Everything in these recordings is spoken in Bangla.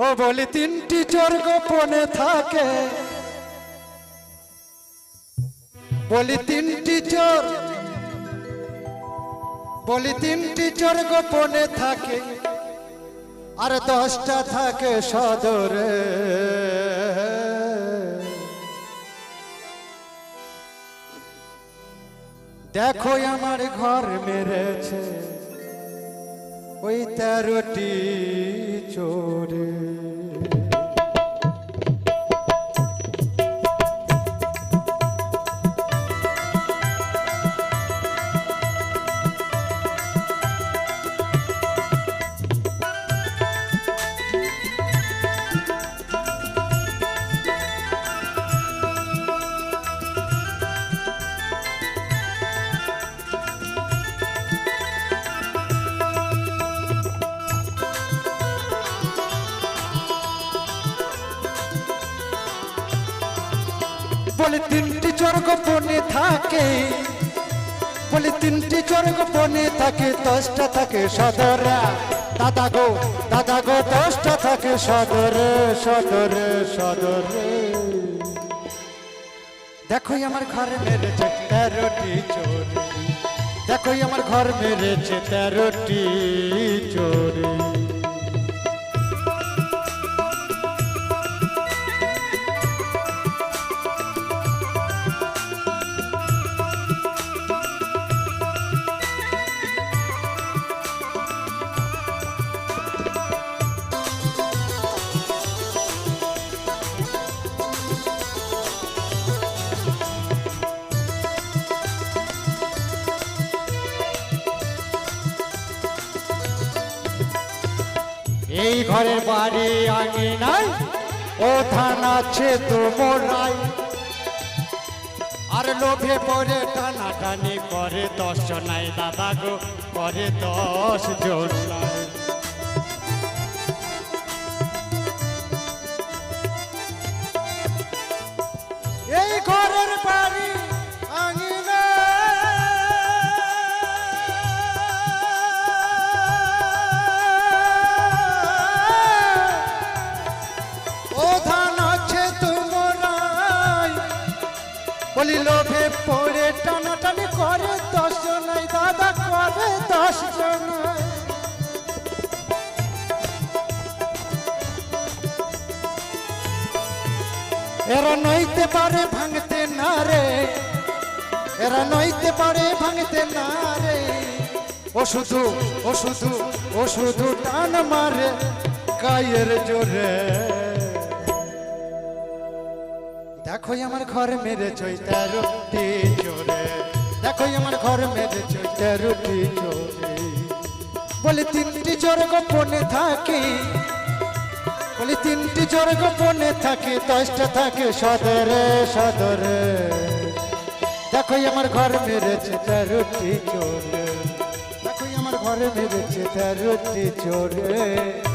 ও বলি, তিনটি চোর গোপনে থাকে। বলি, তিনটি চোর। বলি, তিনটি চোর গোপনে থাকে। আর দশটা থাকে সদরে। দেখো আমার ঘর মেরেছে ওই তেরোটি চোরে। বলে তিনটি চোর গোপনে থাকে। বলে তিনটি চোর গোপনে থাকে, দশটা থাকে সদরে। দাদা গো দাদা গো, দশটা থাকে সদরে সদরে সদরে। দেখো আমার ঘরে মেরেছে তেরোটি চোর। দেখো আমার ঘর মেরেছে তেরোটি চোরে। এই ঘরের বাড়ি আগে নাই ও থান আছে তোমরাই। আর লোভে পরে টানাটানি করে দশ জনাই দাদা গো, করে দশ জনাই এরা নইতে পারে, ভাঙতে না রে। এরা নইতে পারে, ভাঙতে না রে। ও শুধু ও শুধু ও শুধু টান মারে গায়ের জোরে। দেখো আমার ঘর মেরে চৈতা রুটি চোরে। দেখো আমার ঘর মেরে চৈতা রুটি চোরে। বলে তিনটি জোর গোপনে থাকে, বলে তিনটি জোর গোপনে থাকে, দশটা থাকে সদরে সদরে। দেখো আমার ঘর মেরেছে তেরোটি চোরে। দেখো আমার ঘরে মেরেছে তেরোটি চোরে।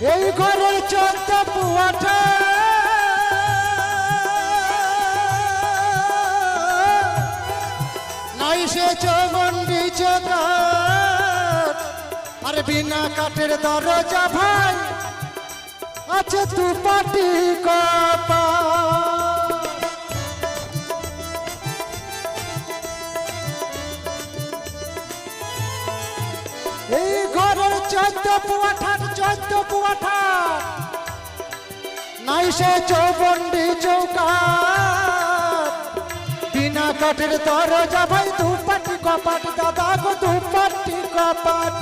এই ঘরের পুয়াটা। নাই সে চমন্ডি আর বিনা কাঠের দরজা ভাই, আছে তু পাটি কপা। চৌকার বিনা কাঠের দরজা ভাই, দুপাটি কপাট, দাদা গো, দুপাটি কপাট।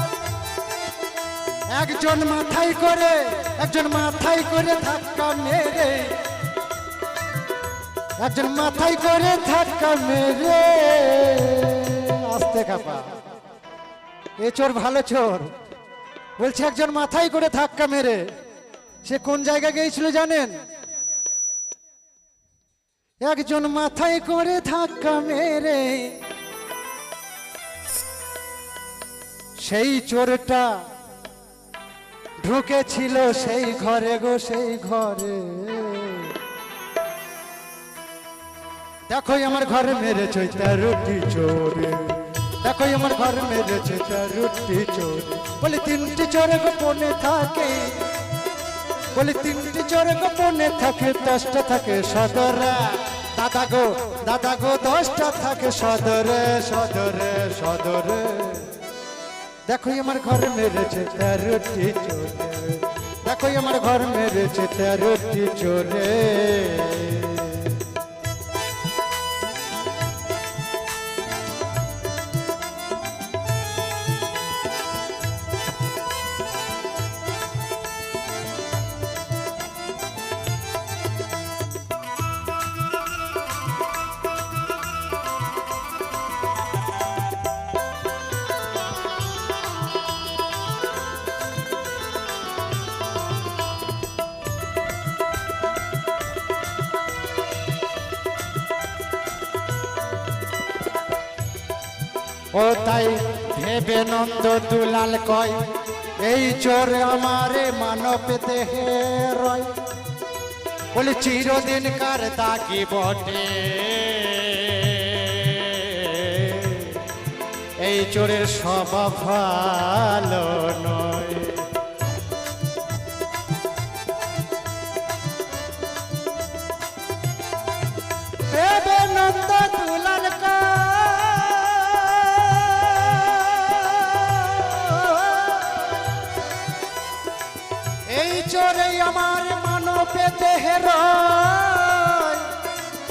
একজন মাথায় করে, একজন মাথায় করে ধাক্কা মেরে। একজন মাথায় করে ধাক্কা মেরে। আস্তে কাপা। এ চোর ভালো চোর। বলছে, একজন মাথায় করে ধাক্কা মেরে। সে কোন জায়গা গিয়েছিল জানেন? একজন মাথায় করে ধাক্কা মেরে। সেই চোরটা ঢুকেছিল সেই ঘরে গো, সেই ঘরে। দেখো আমার ঘরে মেরেছে তার রুটি চোরে। দেখো আমার ঘরে মেরেছে তার রুটি চোরে। বলে তিনটি চোরে গোপনে থাকে। বলে তিনটি চোরে গোপনে থাকে, দশটা থাকে সদরে। দাদা গো দাদা গো, দশটা থাকে সদরে সদরে সদরে। দেখো আমার ঘর মেরেছে তেরোটি চোরে। দেখো আমার ঘর মেরেছে তেরোটি চোরে। ও তাই ভেবে নন্দ দুলাল কয়, এই চোর আমারে মানবতে হে রয়। বলে, চিরদিন কার তাকি বটে এই চোরের স্বভাব ভালো নয়। দেহের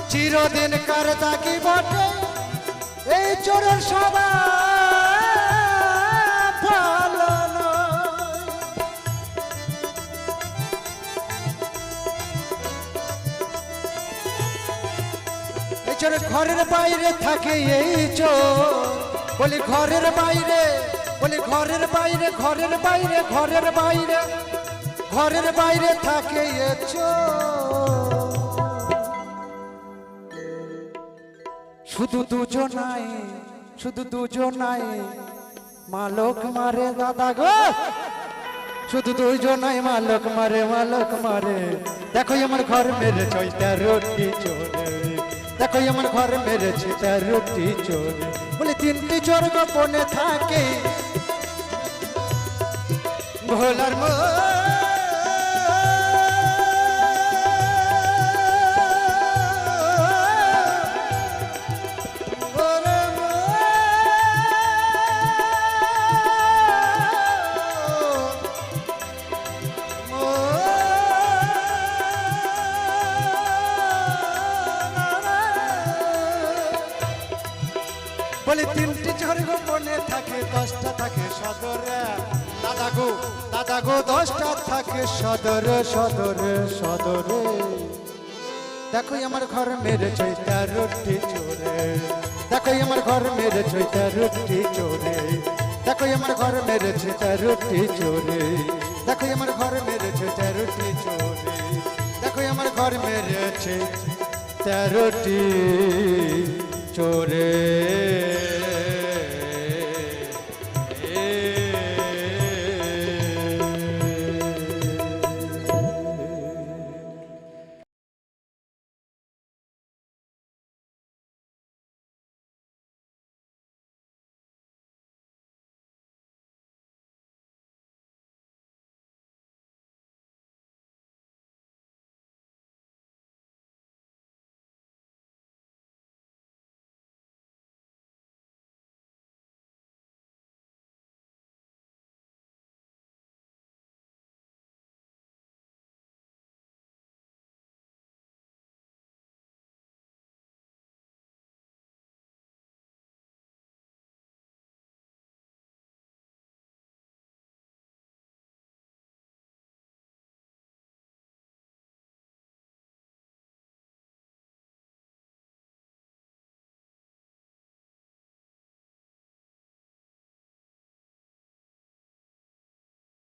চিরদিন কার তাকি বটে এই চোরের। এই চোর ঘরের বাইরে থাকে এই চোর। বলি ঘরের বাইরে, বলি ঘরের বাইরে ঘরের বাইরে ঘরের বাইরে। ঘরের বাইরে থাকে শুধু দুজনাই শুধু দুজনাই মালক মারে দাদা গো। শুধু দুজনাই মালক মারে মালক মারে। দেখো আমার ঘর মেরে চইটা রুটি চোরে। দেখো আমার ঘর মেরেছে তার রুটি চোরে। বলে তিনটি চোর গোপনে থাকে। ভোলার মো বলে তিনটি চোর গোপনে থাকে, দশটা থাকে সদরে। দাদা গো দাদা গো, দশটা থাকে সদরে সদরে সদরে। দেখো আমার ঘর মেরে চৈতা রুটি চোরে। দেখো আমার ঘর মেরে চৈতা রুটি চোরে। দেখো আমার ঘর মেরে চৈতা রুটি চোরে। দেখো আমার ঘর মেরে চৈতা রুটি চোরে। দেখো আমার ঘর মেরেছে তেরোটি চোরে।